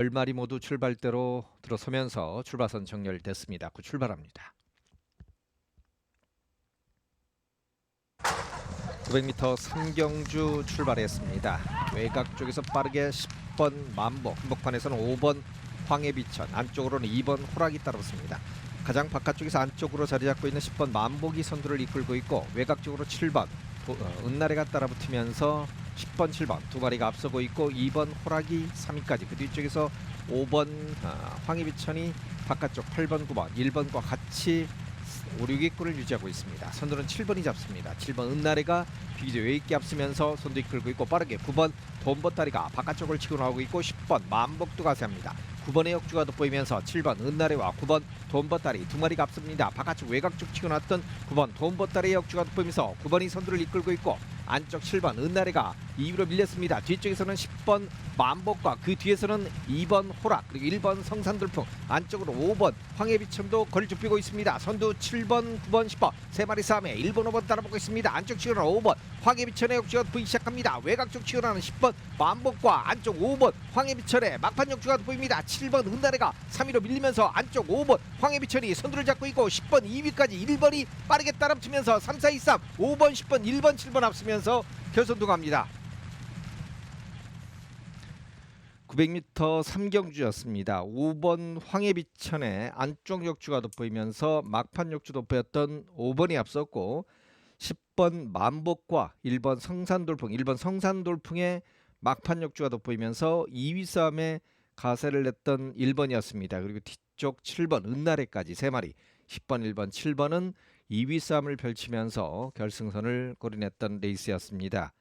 10마리 모두 출발대로 들어서면서 출발선 정렬됐습니다. 그 출발합니다. 900m 삼경주 출발했습니다. 외곽 쪽에서 빠르게 10번 만복, 한복판에서는 5번 황해비천, 안쪽으로는 2번 호락이 따라붙습니다. 가장 바깥쪽에서 안쪽으로 자리 잡고 있는 10번 만복이 선두를 이끌고 있고 외곽 쪽으로 7번 도- 어, 은나래가 따라붙으면서 10번, 7번 두 마리가 앞서고 있고 2번 호락이 3위까지 그 뒤쪽에서 5번 어, 황해비천이 바깥쪽 8번, 9번, 1번과 같이 5, 6위권을 유지하고 있습니다. 선두는 7번이 잡습니다. 7번 은나래가 비교적 여유있게 앞서면서 선두 이끌고 있고 빠르게 9번 돈보따리가 바깥쪽을 치고 나오고 있고 10번 만복도 가세합니다. 9번의 역주가 돋보이면서 7번 은나래와 9번 돈보따리 두 마리가 앞섭니다. 바깥쪽 외곽 쪽 치고 나왔던 9번 돈보따리의 역주가 돋보이면서 9번이 선두를 이끌고 있고 안쪽 7번 은나래가 2위로 밀렸습니다. 뒤쪽에서는 10번 만복과 그 뒤에서는 2번 호락 그리고 1번 성산돌풍 안쪽으로 5번 황해비천도 거리를 좁히고 있습니다. 선두 7번, 9번, 10번 세 마리 싸움에 1번, 5번 따라붙고 있습니다. 안쪽 치고는 5번 황해비천의 역주가 보이기 시작합니다. 외곽 쪽 치고나는 10번 만복과 안쪽 5번 황해비천의 막판 역주가 보입니다. 7번 은나래가 3위로 밀리면서 안쪽 5번 황해비천이 선두를 잡고 있고 10번 2위까지 1번이 빠르게 따라붙으면서 3, 4, 2, 3 5번, 10번, 1번, 7번 앞서 면서 결선도 갑니다. 900m 삼경주였습니다. 5번 황해비천의 안쪽 역주가 돋보이면서 막판 역주 돋보였던 5번이 앞섰고 10번 만복과 1번 성산돌풍, 1번 성산돌풍의 막판 역주가 돋보이면서 2위 싸움에 가세를 냈던 1번이었습니다. 그리고 뒤쪽 7번 은나래까지 3마리 10번, 1번, 7번은 2위 싸움을 펼치면서 결승선을 꼬리냈던 레이스였습니다.